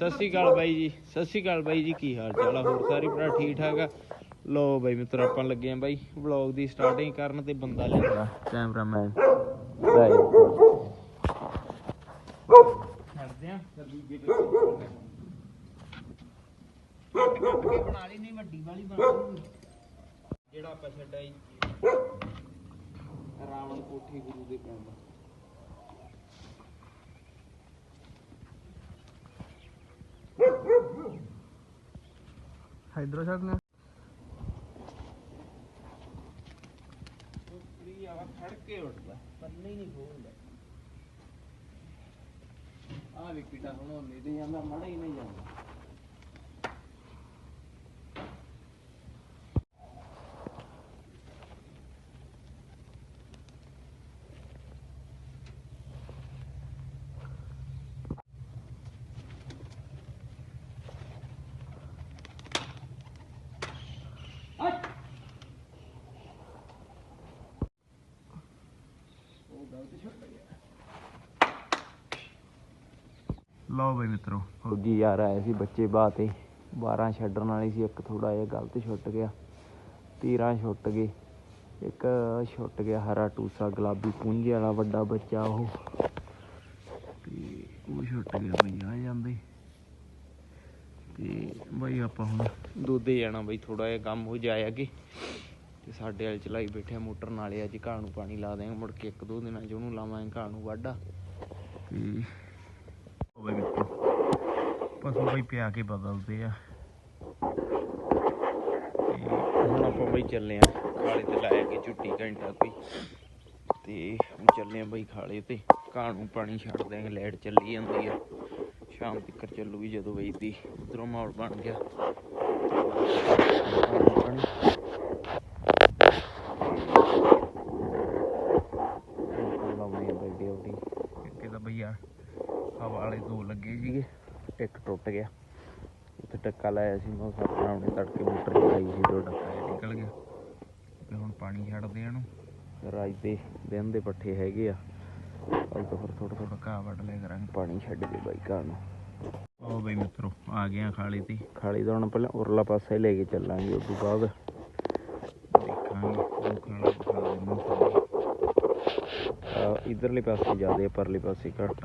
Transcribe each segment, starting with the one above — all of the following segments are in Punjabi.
ਸਤਿ ਸ਼੍ਰੀ ਅਕਾਲ ਬਾਈ ਜੀ ਸਤਿ ਸ਼੍ਰੀ ਅਕਾਲ ਬਾਈ ਜੀ ਕੀ ਹਾਲ ਚਾਲ ਆ? ਹੋਰ ਸਾਰੇ ਭਰਾ ਠੀਕ ਠਾਕ ਆ? ਲੋ ਬਾਈ ਮਿੱਤਰ ਆਪਾਂ ਲੱਗੇ ਆ ਬਾਈ ਵਲੌਗ ਦੀ ਸਟਾਰਟਿੰਗ ਕਰਨ ਤੇ ਬੰਦਾ ਲਿਆਂਦਾ ਕੈਮਰਾਮੈਨ ਰਾਈ ਛੱਡਦੇ ਆ ਬਣਾ ਲਈ ਨਹੀਂ ਵੱਡੀ ਵਾਲੀ ਬਣਾ ਲਈ। ਜਿਹੜਾ ਆਪਾਂ ਛੱਡਿਆ ਜੀ ਰਾਵਣ ਕੋਠੀ ਗੁਰੂ ਦੇ ਪਿੰਡ। ਇਧਰੋਂ ਛੱਡਨੇ ਉੱਪਰੀ ਆ। ਖੜ ਕੇ ਉੱਠਦਾ ਪੱਲੇ ਹੀ ਨਹੀਂ ਖੋਲਦਾ ਆ ਵੀ ਪੀਟਾ ਹੁਣ ਉਹਨੇ ਤੇ ਜਾਂਦਾ, ਮੜਾ ਹੀ ਨਹੀਂ ਜਾਂਦਾ ਉਹ ਗਲਤ ਛੱਡ ਗਿਆ ਲਓ ਬਈ ਮਿੱਤਰੋ। ਫੌਜੀ ਯਾਰ ਆਏ ਸੀ ਬੱਚੇ ਬਾਤੇ 12 ਛੱਡਣ ਵਾਲੀ ਸੀ, ਇੱਕ ਥੋੜਾ ਜਿਹਾ ਗਲਤ ਛੁੱਟ ਗਿਆ। 13 ਛੁੱਟ ਗਏ। ਇੱਕ ਛੁੱਟ ਗਿਆ ਹਰਾ ਟੂਸਾ ਗੁਲਾਬੀ ਪੁੰਝੇ ਵਾਲਾ ਵੱਡਾ ਬੱਚਾ ਉਹ। ਤੇ ਉਹ ਛੁੱਟ ਗਿਆ ਬਈ, ਆ ਜਾਂਦੇ। ਤੇ ਬਈ ਆਪਾਂ ਹੁਣ ਦੋਦੇ ਜਾਣਾ ਬਈ ਥੋੜਾ ਜਿਹਾ ਕੰਮ ਹੋ ਜਾਇਆ ਕਿ। ਤੇ ਸਾਡੇ ਵਾਲੇ ਚਲਾਈ ਬੈਠੇ ਮੋਟਰ ਨਾਲੇ ਅੱਜ ਘਾਹ ਨੂੰ ਪਾਣੀ ਲਾ ਦੇਾਂਗੇ ਮੁੜ ਕੇ ਇੱਕ ਦੋ ਦਿਨਾਂ ਚ ਉਹਨੂੰ ਲਾਵਾਂਗੇ ਘਾਹ ਨੂੰ ਵਾਢਾ। ਤੇ ਉਹ ਬਈ ਪਸ਼ੂ ਬਈ ਪਿਆ ਕੇ ਬਦਲਦੇ ਆ। ਤੇ ਹੁਣ ਆਪਾਂ ਬਈ ਚੱਲੇ ਆ ਖਾਲੇ ਤੇ ਲਾਇਆ ਕੇ ਝੁੱਟੀ ਘੰਟਾ ਕੋਈ। ਤੇ ਹੁਣ ਚੱਲੇ ਆ ਬਈ ਖਾਲੇ ਤੇ। ਘਾਹ ਨੂੰ ਪਾਣੀ ਛੱਡ ਦਿਆਂਗੇ ਲਾਈਟ ਚੱਲੀ ਜਾਂਦੀ ਆ। ਸ਼ਾਮ ਤੱਕ ਚੱਲੂਗੀ ਜਦੋਂ ਬਈ ਦੀ ਉਧਰੋਂ ਮਾਹੌਲ ਬਣ ਗਿਆ ਪਾਣੀ ਲਾਉਣੀ ਆ ਬਈ ਡਿਊਟੀ ਅੱਗੇ ਤਾਂ ਭਈਆ ਹਵਾ ਵਾਲੇ ਦੋ ਲੱਗੇ ਸੀਗੇ ਟੁੱਟ ਗਿਆ। ਉੱਥੇ ਟੱਕਾ ਲਾਇਆ ਸੀ ਮੈਂ ਸਪਨਾ ਉਹਨੇ ਤੜਕੇ ਮੋਟਰ ਚਲਾਈ ਸੀ ਦੋ ਟੱਕਾ ਨਿਕਲ ਗਿਆ। ਤੇ ਹੁਣ ਪਾਣੀ ਛੱਡਦੇ ਆ ਇਹਨੂੰ। ਰਾਜ ਦੇ ਦਿਨ ਦੇ ਪੱਠੇ ਹੈਗੇ ਆ। ਕੱਲ ਤੋਂ ਫਿਰ ਥੋੜਾ ਥੋੜਾ ਘਾਹ ਵੱਢ ਲਿਆ ਕਰਾਂਗੇ। ਪਾਣੀ ਛੱਡ ਕੇ ਬਾਈ ਘਾਹ ਨੂੰ। ਉਹ ਬਈ ਮਿੱਤਰੋ ਆ ਗਏ ਆ ਖਾਲੀ ਤੇ। ਖਾਲੀ ਤੋਂ ਹੁਣ ਪਹਿਲਾਂ ਉਰਲਾ ਪਾਸੇ ਲੈ ਕੇ ਚੱਲਾਂਗੇ ਉਸ ਤੋਂ ਬਾਅਦ ਦੇਖਾਂਗੇ ਉਹ ਇਧਰਲੇ ਪਾਸੇ ਜ਼ਿਆਦਾ ਪਰਲੇ ਪਾਸੇ ਘੱਟ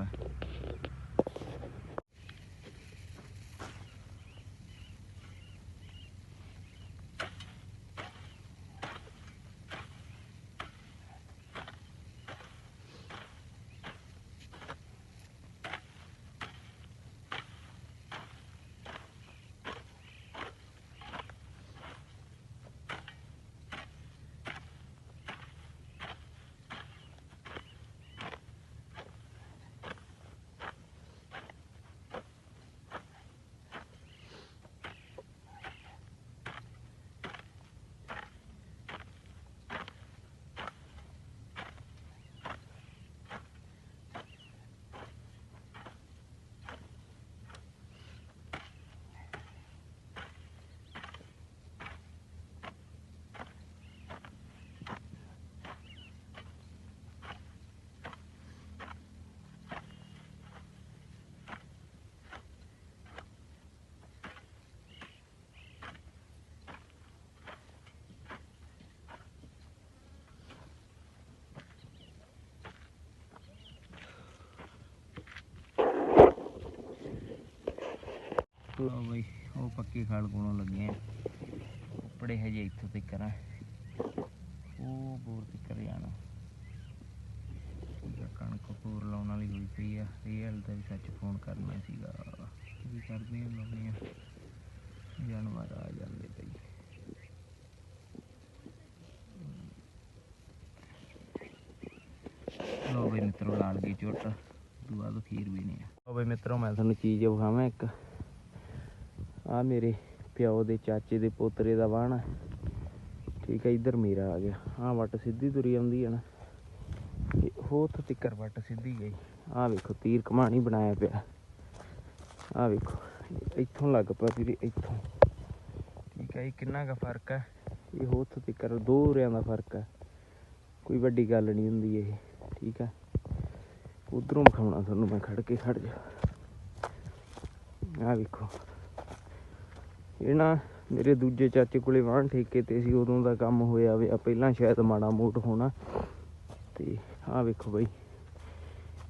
ਲਓ ਬਈ, ਉਹ ਪੱਕੀ ਖਾਲ ਕੋਲੋਂ ਲੱਗੇ ਆ ਉੱਪੜੇ ਹਜੇ ਇੱਥੋਂ ਤੱਕ ਆ। ਉਹ ਬੋਰ ਤੱਕ ਜਾਣਾ। ਠੀਕ ਕਣਕ ਪੂਰ ਲਾਉਣ ਵਾਲੀ ਹੋਈ ਪਈ ਆ। ਰੀਅਲ ਦਾ ਵੀ ਸੱਚ ਫੋਨ ਕਰਨਾ ਸੀਗਾ। ਵੀ ਕਰਦੇ ਆ ਲਾਉਣੇ ਆ? ਜਾਨਵਰ ਆ ਜਾਂਦੇ ਪਈ ਲੋ ਬਈ ਮਿੱਤਰੋ, ਲਾਲ ਗਈ ਝੋਟ ਦੁਆ ਤੋਂ ਖੀਰ ਵੀ ਨਹੀਂ ਆ। ਲੋ ਬਈ ਮਿੱਤਰੋ, ਮੈਂ ਤੁਹਾਨੂੰ ਚੀਜ਼ ਵਿਖਾਵਾਂ ਇੱਕ। ਆ ਮੇਰੇ ਪਿਓ ਦੇ ਚਾਚੇ ਦੇ ਪੋਤਰੇ ਦਾ ਵਾਹਣਾ ਠੀਕ ਹੈ ਇੱਧਰ ਮੇਰਾ ਆ ਗਿਆ। ਆ ਵੱਟ ਸਿੱਧੀ ਤੁਰੀ ਆਉਂਦੀ ਹੈ ਨਾ। ਤੇ ਹੋਥ ਤਿੱਕਰ ਵੱਟ ਸਿੱਧੀ ਗਈ। ਆ ਵੇਖੋ, ਤੀਰ ਕਮਾਣੀ ਬਣਾਇਆ ਪਿਆ। ਆ ਵੇਖੋ, ਇੱਥੋਂ ਲੱਗ ਪਿਆ ਵੀਰੇ, ਇੱਥੋਂ। ਠੀਕ ਹੈ ਇਹ ਕਿੰਨਾ ਕੁ ਫ਼ਰਕ ਹੈ ਇਹ ਹੋਥ ਤਿੱਕਰ, ਦੋ ਰਿਆਂ ਦਾ ਫ਼ਰਕ ਹੈ ਕੋਈ ਵੱਡੀ ਗੱਲ ਨਹੀਂ ਹੁੰਦੀ ਇਹ, ਠੀਕ ਹੈ ਉਧਰੋਂ ਵਿਖਾਉਣਾ ਤੁਹਾਨੂੰ ਮੈਂ ਖੜ ਕੇ ਖੜ ਜਾ। ਆ ਵੇਖੋ। ਇਹ ਨਾ ਮੇਰੇ ਦੂਜੇ ਚਾਚੇ ਕੋਲੇ ਵਾਹਣ ਠੇਕੇ ਤੇ ਸੀ, ਉਦੋਂ ਦਾ ਕੰਮ ਹੋਇਆ ਵੇ ਪਹਿਲਾਂ ਸ਼ਾਇਦ ਮਾੜਾ ਮੋਟ ਹੋਣਾ। ਤੇ ਆਹ ਵੇਖੋ ਬਈ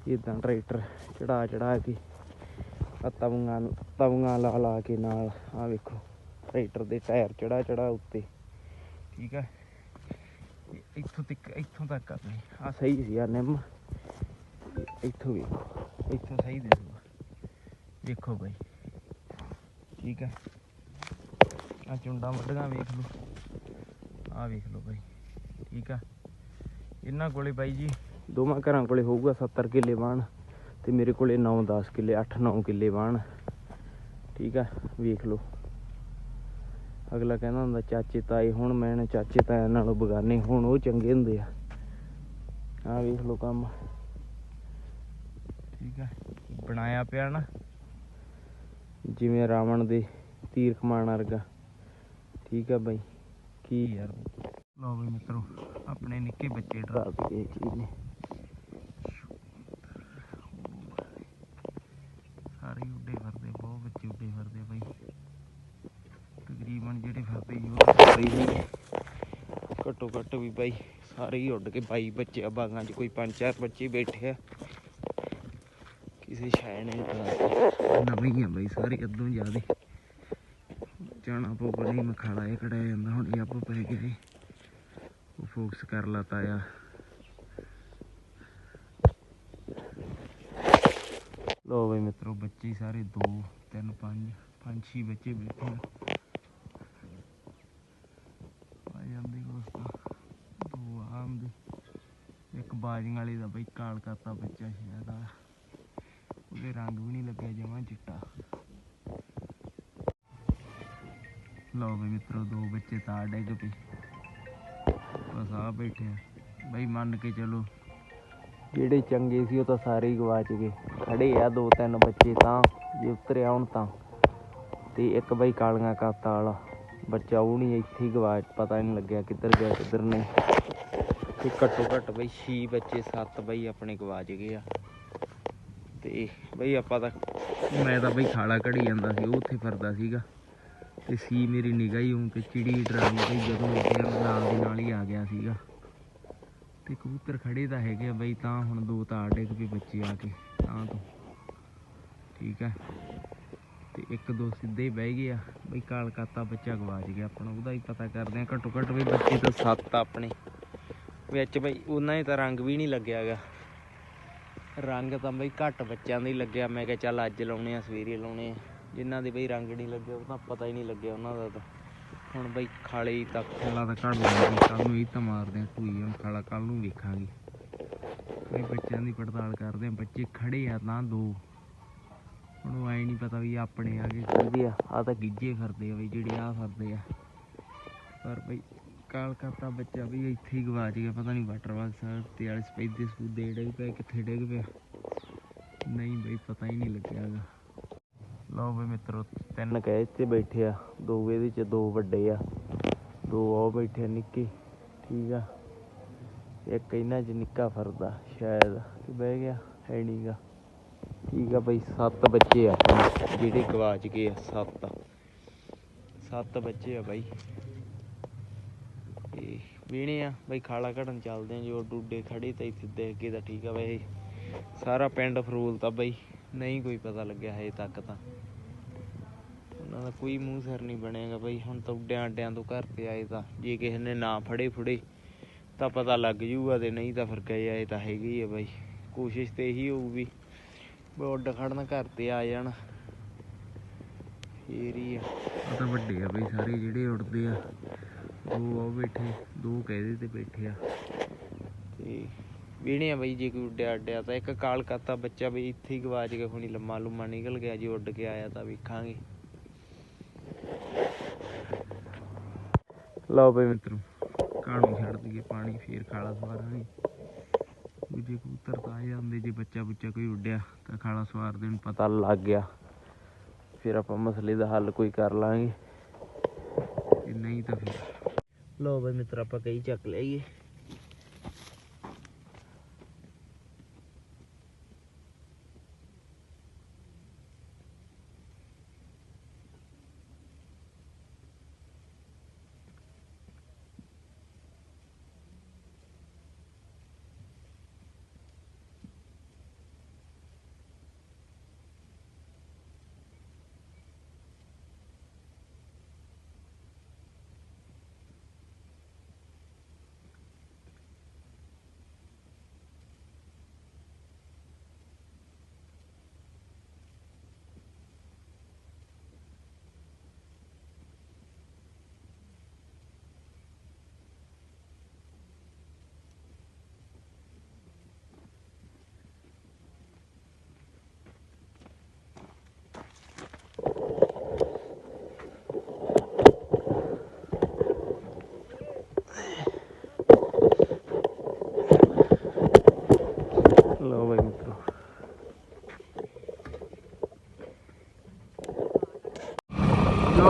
ਇਦਾਂ ਟਰੈਕਟਰ ਚੜਾ ਚੜਾ ਕੇ ਆ ਤਵੀਆਂ ਤਵੀਆਂ ਲਾ ਲਾ ਕੇ ਨਾਲ ਆ ਵੇਖੋ, ਟਰੈਕਟਰ ਦੇ ਟਾਇਰ ਚੜਾ ਚੜਾ ਉੱਤੇ। ਠੀਕ ਹੈ ਇੱਥੋਂ ਤੱਕ ਇੱਥੋਂ ਤੱਕ ਆ ਬਈ ਆ ਸਹੀ ਸੀ ਆ ਨਿੰਮ। ਇੱਥੋਂ ਵੇਖੋ, ਇੱਥੋਂ ਸਹੀ ਦਿਸੂਗਾ ਦੇਖੋ ਬਈ। ਠੀਕ ਹੈ ਆ ਚੁੰਡਾ ਵੱਢਗਾ ਵੇਖ ਲਓ। ਆ ਵੇਖ ਲਓ ਬਾਈ, ਠੀਕ ਆ? ਇਹਨਾਂ ਕੋਲੇ ਬਾਈ ਜੀ ਦੋਵਾਂ ਘਰਾਂ ਕੋਲੇ ਹੋਊਗਾ 70 ਕਿੱਲੇ ਵਾਣ ਤੇ ਮੇਰੇ ਕੋਲੇ 9-10 ਕਿੱਲੇ 8-9 ਕਿੱਲੇ ਵਾਣ ਠੀਕ ਆ? ਵੇਖ ਲਓ। ਅਗਲਾ ਕਹਿੰਦਾ ਹੁੰਦਾ, ਚਾਚੇ ਤਾਏ ਹੁਣ ਮੈਂ, ਚਾਚੇ ਤਾਇਆਂ ਨਾਲੋਂ ਬਗਾਨੇ ਹੁਣ ਉਹ ਚੰਗੇ ਹੁੰਦੇ ਆ। ਆ ਵੇਖ ਲਓ ਕੰਮ। ਠੀਕ ਆ? ਬਣਾਇਆ ਪਿਆ ਨਾ। ਜਿਵੇਂ ਰਾਵਣ ਦੇ ਤੀਰ ਕਮਾਨ ਵਰਗਾ। ਠੀਕ ਆ ਬਾਈ। ਕੀ ਯਾਰ? ਲਓ ਬਈ ਮਿੱਤਰੋ, ਆਪਣੇ ਨਿੱਕੇ ਬੱਚੇ ਡਰਾ ਦਿੱਤੇ ਚੀਜ਼ ਨੇ ਸਾਰੇ ਉੱਡੇ ਫਿਰਦੇ, ਬਹੁਤ ਬੱਚੇ ਉੱਡੇ ਫਿਰਦੇ ਬਾਈ। ਤਕਰੀਬਨ ਜਿਹੜੇ ਫਿਰਦੇ ਸੀ ਉਹ ਸਾਰੇ ਹੀ ਘੱਟੋ ਘੱਟ ਵੀ ਬਾਈ ਸਾਰੇ ਹੀ ਉੱਡ ਕੇ ਬਾਈ ਬੱਚੇ ਆ, ਬਾਗਾਂ 'ਚ ਕੋਈ ਪੰਜ ਚਾਰ ਬੱਚੇ ਬੈਠੇ ਆ। ਕਿਸੇ ਸ਼ਾਇ ਨੇ ਨਵੀਂ ਆ ਬਾਈ, ਸਾਰੇ ਅੱਧੋਂ ਜ਼ਿਆਦੇ। ਜਾਣਾ ਪਊਗਾ। ਨਹੀਂ ਮਖਾਲਾ ਇਹ ਕੜਾਇਆ ਜਾਂਦਾ। ਹੁਣ ਇਹ ਆਪੋ ਪੈ ਗਏ ਉਹ ਫੋਕਸ ਕਰ ਲਤਾ ਆ ਲੋ ਬਈ ਮਿੱਤਰੋ, ਬੱਚੇ ਸਾਰੇ 2 3 5 5 6 ਬੱਚੇ ਬੈਠੇ ਆ ਜਾਂਦੇ ਉਸ ਦੋ ਆਮ ਦੇ। ਇੱਕ ਬਾਜੀਆਂ ਵਾਲੇ ਦਾ ਬਈ ਕਾਲ ਕਰਤਾ ਬੱਚਾ ਸ਼ਾਇਦ ਆ ਉਹਦੇ ਰੰਗ ਵੀ ਨਹੀਂ ਲੱਗਿਆ ਜਮਾਂ ਚਿੱਟਾ ਮਿੱਤਰੋ ਦੋ ਬੱਚੇ ਤਾਂ ਡਿੱਗ ਪਏ। ਬਸ ਆ ਬੈਠੇ ਆ। ਬਈ ਮੰਨ ਕੇ ਚਲੋ। ਜਿਹੜੇ ਚੰਗੇ ਸੀ ਉਹ ਤਾਂ ਸਾਰੇ ਹੀ ਗਵਾਚ ਗਏ। ਖੜੇ ਆ ਦੋ ਤਿੰਨ ਬੱਚੇ ਤਾਂ ਜੇ ਉਤਰੇ ਆਉਣ ਤਾਂ। ਤੇ ਇੱਕ ਬਈ ਕਾਲੀਆਂ ਕਾਤਾ ਵਾਲਾ। ਬੱਚਾ ਉਹ ਨਹੀਂ ਇੱਥੇ ਹੀ ਗਵਾਚ ਪਤਾ ਨਹੀਂ ਲੱਗਿਆ ਕਿੱਧਰ ਗਿਆ ਕਿੱਧਰ ਨਹੀਂ। ਤੇ ਘੱਟੋ ਘੱਟ ਬਈ 6 ਬੱਚੇ 7 ਬਈ ਆਪਣੇ ਗਵਾਚ ਗਏ ਆ। ਤੇ ਬਈ ਆਪਾਂ ਤਾਂ ਮੈਂ ਤਾਂ ਬਈ ਖਾਲਾ ਘੜੀ ਜਾਂਦਾ ਸੀ ਉਹ ਉੱਥੇ ਫਿਰਦਾ ਸੀਗਾ। ਤੇ ਸੀ ਮੇਰੀ ਨਿਗਾਹ ਹੀ ਉਹ ਤੇ ਚਿੜੀ ਡਰਾਈ ਬਈ ਜਦੋਂ ਉੱਡਿਆ ਨਾਲ ਦੀ ਨਾਲ ਹੀ ਆ ਗਿਆ ਸੀਗਾ। ਤੇ ਕਬੂਤਰ ਖੜੇ ਤਾਂ ਹੈਗੇ ਆ ਬਈ, ਤਾਂ ਹੁਣ ਦੋ ਤਾਂ ਡਿੱਗ ਪਏ ਬੱਚੇ ਆ ਕੇ, ਤਾਂ ਤੋਂ। ਠੀਕ ਹੈ ਤੇ ਇੱਕ ਦੋ ਸਿੱਧੇ ਬਹਿ ਗਏ ਆ, ਬਈ ਕਾਲਕਾਤਾ ਬੱਚਾ ਗਵਾਚ ਗਿਆ ਆਪਣਾ, ਉਹਦਾ ਹੀ ਪਤਾ ਕਰਦੇ ਆ ਘੱਟੋ ਘੱਟ ਵੀ ਬੱਚੇ ਤਾਂ ਸੱਤ ਆਪਣੇ। ਵਿੱਚ ਬਈ ਉਹਨਾਂ ਹੀ ਤਾਂ ਰੰਗ ਵੀ ਨਹੀਂ ਲੱਗਿਆਗਾ। ਰੰਗ ਤਾਂ ਬਈ ਘੱਟ ਬੱਚਿਆਂ ਦਾ ਹੀ ਲੱਗਿਆ, ਮੈਂ ਕਿਹਾ ਚੱਲ ਅੱਜ ਲਾਉਣੇ ਆ, ਸਵੇਰੇ ਲਾਉਣੇ ਆ। ਜਿਨ੍ਹਾਂ ਦੇ ਬਈ ਰੰਗ ਨਹੀਂ ਲੱਗਿਆ ਉਹ ਤਾਂ ਪਤਾ ਹੀ ਨਹੀਂ ਲੱਗਿਆ ਉਹਨਾਂ ਦਾ ਤਾਂ। ਹੁਣ ਬਈ ਖਾਲੇ ਹੀ ਤੱਕ ਖਾਲਾ ਤਾਂ ਕੱਢ ਲਾਂਗੇ ਕੱਲ ਨੂੰ ਇਹ ਤਾਂ ਮਾਰਦੇ ਆ ਕੋਈ ਹੁਣ ਖਾਲਾ ਕੱਲ ਨੂੰ ਵੇਖਾਂਗੇ। ਬਈ ਬੱਚਿਆਂ ਦੀ ਪੜਤਾਲ ਕਰਦੇ ਆ ਬੱਚੇ ਖੜੇ ਆ ਤਾਂ ਦੋ। ਹੁਣ ਉਹ ਐ ਨਹੀਂ ਪਤਾ ਵੀ ਆਪਣੇ ਆ ਕੇ ਕਿਹਦੇ ਆ। ਆ ਤਾਂ ਗਿੱਜੇ ਫਿਰਦੇ ਆ ਬਈ, ਜਿਹੜੇ ਆ ਫਿਰਦੇ ਆ। ਪਰ ਬਈ ਕਾਲ ਕਰਤਾ ਬੱਚਾ ਵੀ ਇੱਥੇ ਹੀ ਗਵਾਚ ਗਿਆ ਪਤਾ ਨਹੀਂ ਵਾਟਰ ਬਾਕਸ ਤੇ ਵਾਲੇ ਸਪੈਦੇ ਸਪੂਦੇ ਡਿੱਗ ਪਏ, ਕਿੱਥੇ ਡਿੱਗ ਪਿਆ। ਨਹੀਂ ਬਈ, ਪਤਾ ਹੀ ਨਹੀਂ ਲੱਗਿਆਗਾ ਲਓ ਵੀ ਮਿੱਤਰੋ, ਤਿੰਨ ਕਹੇ ਤੇ ਬੈਠੇ ਆ ਦੋ ਇਹਦੇ ਚ ਦੋ ਵੱਡੇ ਆ, ਦੋ ਉਹ ਬੈਠੇ ਆ ਨਿੱਕੇ, ਠੀਕ ਆ। ਇੱਕ ਇਹਨਾਂ ਚ ਨਿੱਕਾ ਫਰਦਾ ਸ਼ਾਇਦ ਕਿ ਬਹਿ ਗਿਆ, ਹੈ ਨਹੀਂਗਾ ਠੀਕ ਆ ਬਈ, ਸੱਤ ਬੱਚੇ ਆ ਜਿਹੜੇ ਗਵਾਚ ਗਏ ਆ, ਸੱਤ। ਸੱਤ ਬੱਚੇ ਆ ਬਾਈ। ਤੇ ਵੀਣੇ ਆ, ਬਈ ਖਾਲਾ ਘੜਨ ਚੱਲਦੇ ਆ ਜੋ ਡੂਡੇ ਖੜੇ ਤੇ ਇੱਥੇ ਦੇਖ ਕੇ ਤਾਂ ਠੀਕ ਆ ਬਈ। ਸਾਰਾ ਪਿੰਡ ਫਰੂਲ ਤਾਂ ਬਈ। ਨਹੀਂ ਕੋਈ ਪਤਾ ਲੱਗਿਆ ਹਜੇ ਤੱਕ ਤਾਂ। ਉਹਨਾਂ ਦਾ ਕੋਈ ਮੂੰਹ ਸਿਰ ਨਹੀਂ ਬਣੇਗਾ ਬਈ ਹੁਣ ਤਾਂ ਉੱਡਿਆਂ ਅੱਡਿਆਂ ਤੋਂ ਘਰ ਤੇ ਆਏ ਤਾਂ। ਜੇ ਕਿਸੇ ਨੇ ਨਾ ਫੜੇ ਫੁੜੇ ਤਾਂ ਪਤਾ ਲੱਗ ਜੂਗਾ ਤੇ ਨਹੀਂ ਤਾਂ ਫਿਰ ਗਏ ਆਏ ਤਾਂ ਹੈਗੇ ਆ ਬਈ। ਕੋਸ਼ਿਸ਼ ਤੇ ਇਹੀ ਹੋਊਗੀ ਵੀ ਉੱਡ ਖੜਨ ਘਰ ਤੇ ਆ ਜਾਣ। ਫੇਰ ਹੀ ਆ। ਆ ਤਾਂ ਵੱਡੇ ਆ ਬਈ ਸਾਰੇ ਜਿਹੜੇ ਉੱਡਦੇ ਆ ਦੋ ਉਹ ਬੈਠੇ ਦੋ ਕਹਿਦੇ ਤੇ ਬੈਠੇ ਆ। ਤੇ ਵੀਣੇ ਆ ਬਈ, ਜੇ ਕੋਈ ਉੱਡਿਆ ਅੱਡਿਆ ਤਾਂ ਇੱਕ ਕਾਲਕਾਤਾ ਬੱਚਾ ਬਈ ਇੱਥੇ ਹੀ ਗਵਾਚ ਗਿਆ, ਹੁਣੀ ਲੰਮਾ ਲੁੰਮਾ ਨਿਕਲ ਗਿਆ, ਜੇ ਉੱਡ ਕੇ ਆਇਆ ਤਾਂ ਵੇਖਾਂਗੇ। ਲਓ ਬਈ ਮਿੱਤਰੋ ਕਾਣੂ ਛੱਡ ਦਈਏ, ਪਾਣੀ ਫੇਰ ਖਾਲਾ ਸਵਾਰਾਂਗੇ ਦੂਜੇ ਕਬੂਤਰ ਤਾਂ ਆ ਜਾਂਦੇ, ਜੇ ਬੱਚਾ ਬੁੱਚਾ ਕੋਈ ਉੱਡਿਆ ਤਾਂ ਖਾਲਾ ਸਵਾਰ ਦੇਣ ਪਤਾ ਲੱਗ ਗਿਆ। ਫਿਰ ਆਪਾਂ ਮਸਲੇ ਦਾ ਹੱਲ ਕੋਈ ਕਰ ਲਾਂਗੇ। ਤੇ ਨਹੀਂ ਤਾਂ ਫਿਰ। ਲਓ ਬਈ ਮਿੱਤਰ, ਆਪਾਂ ਕਈ ਚੱਕ ਲਈਏ।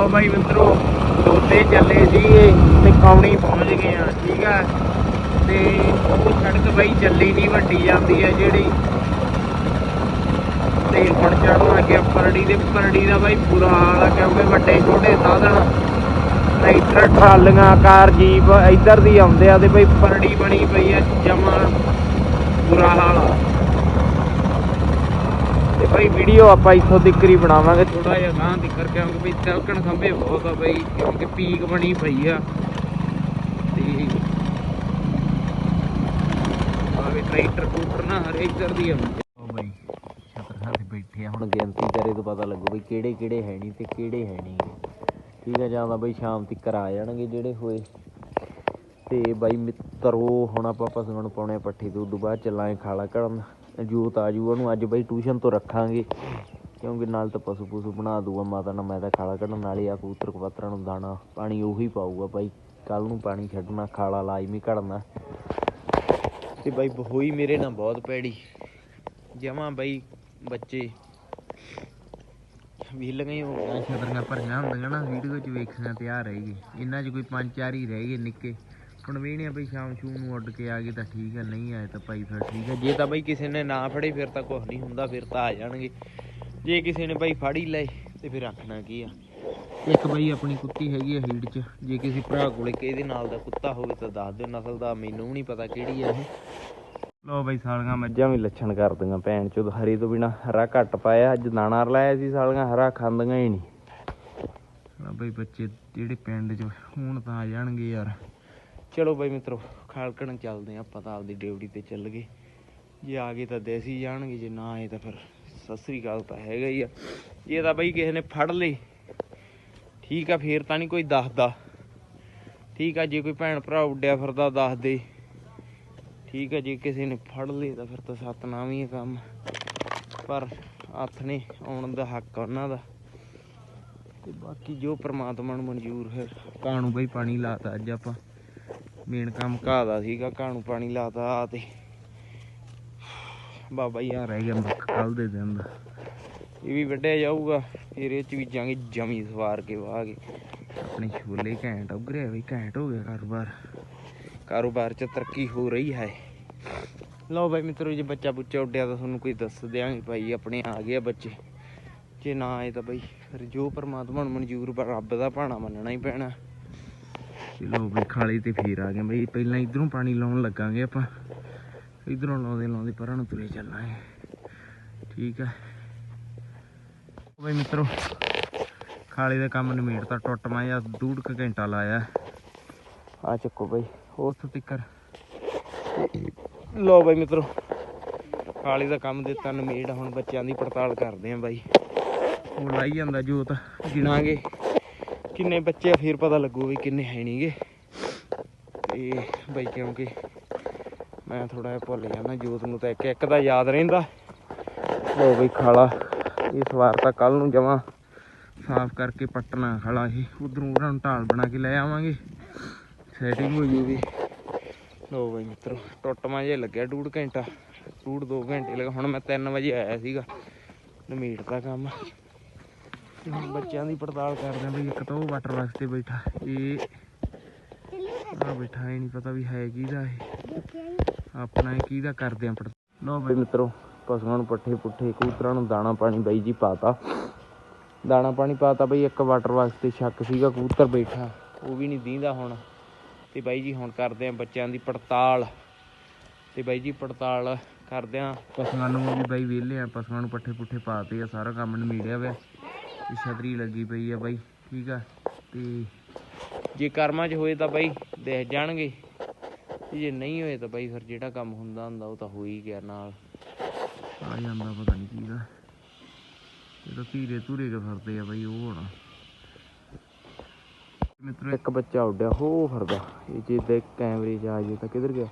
ਲਓ ਬਾਈ ਮਿੱਤਰੋ, ਦੋਤੇ ਚੱਲੇ ਸੀਗੇ ਤੇ ਕੌਣੀ ਪਹੁੰਚ ਗਏ ਆ, ਠੀਕ ਆ। ਤੇ ਉਹ ਸੜਕ ਬਾਈ ਚੱਲੀ ਨਹੀਂ ਵੱਡੀ ਜਾਂਦੀ ਆ ਜਿਹੜੀ। ਤੇ ਹੁਣ ਚੜਨ ਅੱਗੇ ਪਰੜੀ ਦੇ, ਪਰੜੀ ਦਾ ਬਾਈ ਬੁਰਾ ਹਾਲ ਆ, ਕਿਉਂਕਿ ਵੱਡੇ ਛੋਟੇ ਸਾਧਨ। ਟਰੈਕਟਰ ਟਰਾਲੀਆਂ, ਕਾਰ, ਜੀਪ ਇੱਧਰ ਦੀ ਆਉਂਦੇ ਆ ਤੇ ਬਾਈ ਪਰੜੀ ਬਣੀ ਪਈ ਆ, ਜਮਾ ਬੁਰਾ ਹਾਲ ਆ। ਤੇ ਭਾਈ ਵੀਡੀਓ ਆਪਾਂ ਇੱਥੋਂ ਤਿੱਕਰੀ ਬਣਾਵਾਂਗੇ ਥੋੜਾ ਜਿਹਾ ਗਾਂ ਤਿੱਕਰ ਕਿਉਂਕਿ ਵੀ ਤਿਲਕਣ ਖੰਭੇ ਬਹੁਤ ਆ ਬਈ ਕਿਉਂਕਿ ਪੀਕ ਬਣੀ ਪਈ ਆ। ਤੇ ਆਵੇ ਟਰੈਕਟਰ ਟੂਟਰ ਨਾ ਹਰੇ ਇੱਧਰ ਦੀ ਆਉਂਦੇ ਉਹ ਬਈ ਛਤਰ ਸਾਡੇ ਬੈਠੇ ਆ ਹੁਣ ਗਿਣਤੀ ਕਰੇ ਤੋਂ ਪਤਾ ਲੱਗੂ ਬਈ ਕਿਹੜੇ ਕਿਹੜੇ ਹੈ ਨਹੀਂ ਤੇ ਕਿਹੜੇ ਹੈ ਨਹੀਂ। ਠੀਕ ਆ ਜਾਂ ਤਾਂ ਬਈ ਸ਼ਾਮ ਤੱਕ ਆ ਜਾਣਗੇ ਜਿਹੜੇ ਹੋਏ। ਤੇ ਬਾਈ ਮਿੱਤਰੋ ਹੁਣ ਆਪਾਂ ਪਸ਼ੂਆਂ ਨੂੰ ਪਾਉਣੇ ਆ ਪੱਠੇ ਤੇ ਉਦੋਂ ਬਾਅਦ ਚੱਲਾਂਗੇ ਖਾਲਾ ਕਰਨ ਜੋਤ ਆ ਜੂ, ਉਹਨੂੰ ਅੱਜ ਬਈ ਟਿਊਸ਼ਨ ਤੋਂ ਰੱਖਾਂਗੇ। ਕਿਉਂਕਿ ਨਾਲ ਤਾਂ ਪਸ਼ੂ ਪਸ਼ੂ ਬਣਾ ਦੂਗਾ ਮਾਤਾ ਨਾਲ, ਮੈਂ ਤਾਂ ਖਾਲਾ ਕੱਢਣ, ਨਾਲ ਹੀ ਆ ਕਬੂਤਰ ਕਬੂਤਰਾਂ ਨੂੰ ਦਾਣਾ, ਪਾਣੀ ਉਹੀ ਪਾਊਗਾ ਬਾਈ। ਕੱਲ ਨੂੰ ਪਾਣੀ ਛੱਡਣਾ, ਖਾਲਾ ਲਾਜ਼ਮੀ ਕੱਢਣਾ ਤੇ ਬਾਈ ਹੋਈ ਮੇਰੇ ਨਾਲ ਬਹੁਤ ਪੈੜੀ ਜਮਾ ਬਾਈ ਬੱਚੇ ਵੀਲੀਆਂ ਹੀ ਹੋ ਛਤਰੀਆਂ ਭਰੀਆਂ ਹੁੰਦੀਆਂ ਨਾ, ਵੀਡੀਓ 'ਚ ਵੇਖਣਾ ਤਿਆਰ ਆ ਰਹੇਗੀ ਇਹਨਾਂ 'ਚ ਕੋਈ ਪੰਜ ਚਾਰ ਹੀ ਰਹਿ ਗਏ ਨਿੱਕੇ। ਵੇਹਣੇ ਬਈ ਸ਼ਾਮ ਸ਼ੂ ਨੂੰ ਉੱਡ ਕੇ ਆ ਗਏ ਤਾਂ ਠੀਕ ਹੈ ਨਹੀਂ ਆਏ ਤਾਂ ਭਾਈ ਫਿਰ ਠੀਕ ਹੈ ਜੇ ਤਾਂ ਬਈ ਕਿਸੇ ਨੇ ਨਾ ਫੜੇ ਫਿਰ ਤਾਂ ਕੁਝ ਨਹੀਂ ਹੁੰਦਾ ਫਿਰ ਤਾਂ ਆ ਜਾਣਗੇ। ਜੇ ਕਿਸੇ ਨੇ ਬਈ ਫੜ ਹੀ ਲਏ ਤੇ ਫਿਰ ਰੱਖਣਾ ਕੀ ਆ? ਇੱਕ ਬਈ ਆਪਣੀ ਕੁੱਤੀ ਹੈਗੀ ਆ ਹੀੜ 'ਚ ਜੇ ਕਿਸੇ ਭਰਾ ਕੋਲੇ ਕਿਹਦੇ ਨਾਲ ਦਾ ਕੁੱਤਾ ਹੋਵੇ ਤਾਂ ਦੱਸ ਦਿਓ ਨਸਲ ਦਾ ਮੈਨੂੰ ਨਹੀਂ ਪਤਾ ਕਿਹੜੀ ਆ ਇਹ। ਲੋ ਬਈ ਸਾਲੀਆਂ ਮੱਝਾਂ ਵੀ ਲੱਛਣ ਕਰਦੀਆਂ ਭੈਣ ਚੋਦ ਹਰੀ ਤੋਂ ਬਿਨਾ ਹਰਾ ਘੱਟ ਪਾਇਆ ਅੱਜ ਦਾਣਾ ਰਲਾਇਆ ਸੀ ਸਾਲੀਆਂ ਹਰਾ ਖਾਂਦੀਆਂ ਹੀ ਨਹੀਂ। ਬਈ ਬੱਚੇ ਜਿਹੜੇ ਪਿੰਡ 'ਚ ਹੁਣ ਤਾਂ ਆ ਜਾਣਗੇ ਯਾਰ। ਚਲੋ ਬਾਈ ਮਿੱਤਰੋ, ਖਾਲਕਣ ਚੱਲਦੇ ਆ, ਆਪਾਂ ਤਾਂ ਆਪਦੀ ਡਿਊਟੀ ਤੇ ਚੱਲ ਗਏ। ਜੇ ਆ ਗਏ ਤਾਂ ਦੇਸੀ ਜਾਣਗੇ, ਜੇ ਨਾ ਆਏ ਤਾਂ ਫਿਰ ਸਤਿ ਸ੍ਰੀ ਅਕਾਲ ਤਾਂ ਹੈਗਾ ਹੀ ਆ। ਜੇ ਤਾਂ ਬਈ ਕਿਸੇ ਨੇ ਫੜ ਲਈ ਠੀਕ ਆ, ਫੇਰ ਤਾਂ ਨਹੀਂ ਕੋਈ ਦੱਸਦਾ। ਠੀਕ ਆ, ਜੇ ਕੋਈ ਭੈਣ ਭਰਾ ਉੱਡਿਆ ਫਿਰਦਾ, ਦੱਸ ਦੇ। ਠੀਕ ਆ, ਜੇ ਕਿਸੇ ਨੇ ਫੜ ਲਈ ਤਾਂ ਫਿਰ ਤਾਂ ਸਤਨਾਮ ਹੀ ਆ ਕੰਮ। ਪਰ ਹੱਥ ਨੇ ਆਉਣ ਦਾ ਹੱਕ ਉਹਨਾਂ ਦਾ। ਤੇ ਬਾਕੀ ਜੋ ਪ੍ਰਮਾਤਮਾ ਨੂੰ ਮਨਜ਼ੂਰ ਹੈ ਘਾਹ ਬਈ ਪਾਣੀ ਲਾਤਾ ਅੱਜ ਆਪਾਂ। ਮੇਨ ਕੰਮ ਘਾਹ ਦਾ ਸੀਗਾ, ਘਾਹ ਨੂੰ ਪਾਣੀ ਲਾਤਾ ਆ ਤੇ ਬਾਬਾ ਹੀ ਆ ਰਹਿ ਗਿਆ ਮੱਕ ਕੱਲ ਦੇ ਦਿਨ ਦਾ। ਇਹ ਵੀ ਵੱਢਿਆ ਜਾਊਗਾ, ਫਿਰ ਇਹ ਚ ਬੀਜਾਂਗੇ ਜਮੀ ਸਵਾਰ ਕੇ ਵਾਹ ਕੇ। ਆਪਣੇ ਛੋਲੇ ਘੈਂਟ ਉਗਰਿਆ ਵੀ ਘੈਂਟ ਹੋ ਗਿਆ ਕਾਰੋਬਾਰ। ਕਾਰੋਬਾਰ ਚ ਤਰੱਕੀ ਹੋ ਰਹੀ ਹੈ। ਲਓ ਬਾਈ ਮਿੱਤਰੋ, ਜੇ ਬੱਚਾ ਬੁੱਚਾ ਉੱਡਿਆ ਤਾਂ ਤੁਹਾਨੂੰ ਕੋਈ ਦੱਸ ਦਿਆਂਗੇ ਭਾਈ, ਆਪਣੇ ਆ ਗਿਆ ਬੱਚੇ। ਜੇ ਨਾ ਆਏ ਤਾਂ ਬਈ, ਫਿਰ ਜੋ ਪਰਮਾਤਮਾ ਨੂੰ ਮਨਜ਼ੂਰ ਰੱਬ ਦਾ ਭਾਣਾ ਮੰਨਣਾ ਹੀ ਪੈਣਾ। ਲੋ ਬਈ ਖਾਲੀ ਤੇ ਫੇਰ ਆ ਗਏ ਬਈ, ਪਹਿਲਾਂ ਇਧਰੋਂ ਪਾਣੀ ਲਾਉਣ ਲੱਗਾਂਗੇ ਆਪਾਂ। ਇਧਰੋਂ ਲਾਉਂਦੇ ਲਾਉਂਦੇ ਪਰਾਂ ਨੂੰ ਤੁਰੇ ਚੱਲਾਂਗੇ ਠੀਕ ਹੈ। ਬਈ ਮਿੱਤਰੋ, ਖਾਲੀ ਦਾ ਕੰਮ ਨਿਮੇੜਤਾ ਟੁੱਟ ਮੈਂ ਜਾਂ ਡੂਢ ਕ ਘੰਟਾ ਲਾਇਆ। ਆ ਚੱਕੋ ਬਈ ਉਸ ਤਿੱਕਰ। ਲੋ ਬਈ ਮਿੱਤਰੋ, ਖਾਲੀ ਦਾ ਕੰਮ ਦਿੱਤਾ, ਨਿਮੇੜ ਹੁਣ ਬੱਚਿਆਂ ਦੀ ਪੜਤਾਲ ਕਰਦੇ ਆਂ ਬਾਈ। ਹੁਣ ਲਾਈ ਜਾਂਦਾ ਜੋਤ, ਗਿਣਾਂਗੇ। ਕਿੰਨੇ ਬੱਚੇ ਆ, ਫਿਰ ਪਤਾ ਲੱਗੂ ਵੀ ਕਿੰਨੇ ਹੈ ਨਹੀਂਗੇ। ਤੇ ਬਈ ਕਿਉਂਕਿ ਮੈਂ ਥੋੜਾ ਜਿਹਾ ਭੁੱਲ ਜਾਂਦਾ ਜੋਤ ਨੂੰ ਤਾਂ ਇੱਕ ਇੱਕ ਦਾ ਯਾਦ ਰਹਿੰਦਾ। ਲੋ ਬਈ ਖਾਲਾ, ਇਸ ਵਾਰ ਤਾਂ ਕੱਲ ਨੂੰ ਜਮਾ ਸਾਫ਼ ਕਰਕੇ ਪੱਟਣਾ ਖਾਲਾ ਇਹ। ਉਧਰੋਂ ਉਹਨਾਂ ਨੂੰ ਢਾਲ ਬਣਾ ਕੇ ਲੈ ਆਵਾਂਗੇ। ਸੈਟਿੰਗ ਹੋ ਜੂਗੀ ਲੋ ਬਈ ਮਿੱਤਰੋ ਟੁੱਟਮਾ ਜੇ ਲੱਗਿਆ ਡੂਢ ਘੰਟਾ, ਡੂਢ ਦੋ ਘੰਟੇ ਲੱਗਾ। ਹੁਣ ਮੈਂ 3 ਵਜੇ ਆਇਆ ਸੀਗਾ। ਨਮੀਟ ਦਾ ਕੰਮ। ਤੇ ਹੁਣ ਬੱਚਿਆਂ ਦੀ ਪੜਤਾਲ ਕਰਦੇ ਆਂ ਬਈ ਇੱਕ ਤਾਂ ਉਹ ਵਾਟਰ ਵਾਸਤੇ ਬੈਠਾ। ਇਹ ਆ ਬੈਠਾ, ਇਹ ਨਹੀਂ ਪਤਾ ਵੀ ਹੈ ਕਿਹਦਾ ਇਹ। ਆਪਣਾ ਇਹ ਕਿਹਦਾ ਕਰਦੇ ਆਂ ਪੜਤਾਲ। ਲੋ ਬਈ ਮਿੱਤਰੋ, ਪਸ਼ੂਆਂ ਨੂੰ ਪੱਠੇ ਪੁੱਠੇ, ਕਬੂਤਰਾਂ ਨੂੰ ਦਾਣਾ ਪਾਣੀ ਬਾਈ ਜੀ ਪਾਤਾ। ਦਾਣਾ ਪਾਣੀ ਪਾਤਾ ਬਈ, ਇੱਕ ਵਾਟਰ ਵਾਸਤੇ ਸ਼ੱਕ ਸੀਗਾ, ਕਬੂਤਰ ਬੈਠਾ। ਉਹ ਵੀ ਨਹੀਂ ਦੀਂਦਾ ਹੁਣ। ਤੇ ਬਾਈ ਜੀ ਹੁਣ ਕਰਦੇ ਆਂ ਬੱਚਿਆਂ ਦੀ ਪੜਤਾਲ। ਤੇ ਬਾਈ ਜੀ ਪੜਤਾਲ ਕਰਦੇ ਆਂ। ਪਸ਼ੂਆਂ ਨੂੰ ਵੀ ਬਾਈ ਵਿਹਲੇ ਆ, ਪਸ਼ੂਆਂ ਨੂੰ ਪੱਠੇ ਪੁੱਠੇ ਪਾਤੇ ਆ, ਸਾਰਾ ਕੰਮ ਨਿਮੇੜਿਆ ਹੋਇਆ ਤੇ ਛਤਰੀ ਲੱਗੀ ਪਈ ਆ ਬਾਈ, ਠੀਕ ਆ? ਤੇ ਜੇ ਕਰਮਾਂ 'ਚ ਹੋਏ ਤਾਂ ਬਾਈ ਦੇਖ ਜਾਣਗੇ। ਤੇ ਜੇ ਨਹੀਂ ਹੋਏ ਤਾਂ ਬਾਈ ਫਿਰ ਜਿਹੜਾ ਕੰਮ ਹੁੰਦਾ ਹੁੰਦਾ ਉਹ ਤਾਂ ਹੋ ਹੀ ਗਿਆ ਨਾਲ। ਆ ਜਾਂਦਾ ਪਤਾ ਨਹੀਂ ਕੀ ਦਾ। ਇਹ ਤਾਂ ਧੀਰੇ ਧੂਰੇ ਕੇ ਫਿਰਦੇ ਆ ਬਾਈ ਉਹ ਹੋਣਾ। ਮਿੱਤਰੋ, ਇੱਕ ਬੱਚਾ ਉੱਡਿਆ, ਹੋ ਫਿਰਦਾ। ਇਹ ਜੇ ਦੇ ਕੈਮਰੇ 'ਚ ਆ ਜੇ ਤਾਂ ਕਿੱਧਰ ਗਿਆ?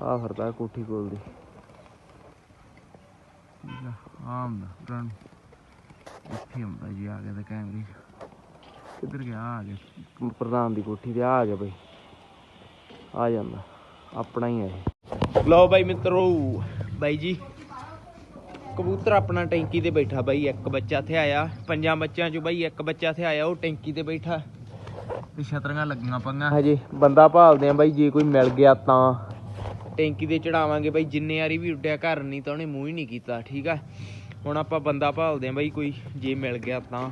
ਆ ਫਿਰਦਾ ਕੋਠੀ ਕੋਲ ਦੀ। ਠੀਕ ਆ ਆ ਇੱਥੇ ਹੁੰਦਾ ਜੀ ਆ ਗਿਆ ਤਾਂ ਕੈਮਰੇ ਕਿੱਧਰ ਗਿਆ? ਆ ਗਿਆ। ਪ੍ਰਧਾਨ ਦੀ ਕੋਠੀ ਤੇ ਆ ਗਿਆ ਬਈ। ਆ ਜਾਂਦਾ। ਆਪਣਾ ਹੀ ਇਹ। ਲਓ ਬਾਈ ਮਿੱਤਰੋ ਬਾਈ ਜੀ। ਕਬੂਤਰ ਆਪਣਾ ਟੈਂਕੀ ਤੇ ਬੈਠਾ ਬਾਈ ਇੱਕ ਬੱਚਾ ਇੱਥੇ ਆਇਆ। ਪੰਜਾਂ ਬੱਚਿਆਂ ਚੋਂ ਬਾਈ ਇੱਕ ਬੱਚਾ ਇੱਥੇ ਆਇਆ ਉਹ ਟੈਂਕੀ ਤੇ ਬੈਠਾ। ਤੇ ਛਤਰੀਆਂ ਲੱਗੀਆਂ ਪਈਆਂ। ਹਜੇ ਬੰਦਾ ਭਾਲਦੇ ਆ ਬਾਈ ਜੇ ਕੋਈ ਮਿਲ ਗਿਆ ਤਾਂ। ਟੈਂਕੀ ਤੇ ਚੜਾਵਾਂਗੇ ਬਾਈ ਜਿੰਨੇ ਵਾਰੀ ਵੀ ਉੱਡਿਆ ਘਰ ਨਹੀਂ ਤਾਂ ਉਹਨੇ ਮੂੰਹ ਹੀ ਨਹੀਂ ਕੀਤਾ ਠੀਕ ਆ। ਹੁਣ ਆਪਾਂ ਬੰਦਾ ਭਾਲਦੇ ਆ ਬਾਈ, ਕੋਈ ਜੇ ਮਿਲ ਗਿਆ ਤਾਂ।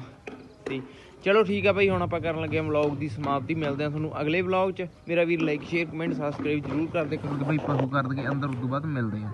ਤੇ ਚਲੋ ਠੀਕ ਆ ਬਾਈ, ਹੁਣ ਆਪਾਂ ਕਰਨ ਲੱਗੇ ਆ ਵਲੌਗ ਦੀ ਸਮਾਪਤੀ। ਮਿਲਦੇ ਆ ਤੁਹਾਨੂੰ ਅਗਲੇ ਵਲੌਗ 'ਚ। ਮੇਰਾ ਵੀਰ ਲਾਈਕ ਸ਼ੇਅਰ ਕਮੈਂਟ ਸਬਸਕ੍ਰਾਈਬ ਜਰੂਰ ਕਰਦੇ ਕਰੋਗੇ ਬਾਈ ਪਸ਼ੂ ਕਰ ਦਗੇ ਅੰਦਰ ਤੋਂ ਬਾਅਦ ਮਿਲਦੇ ਆ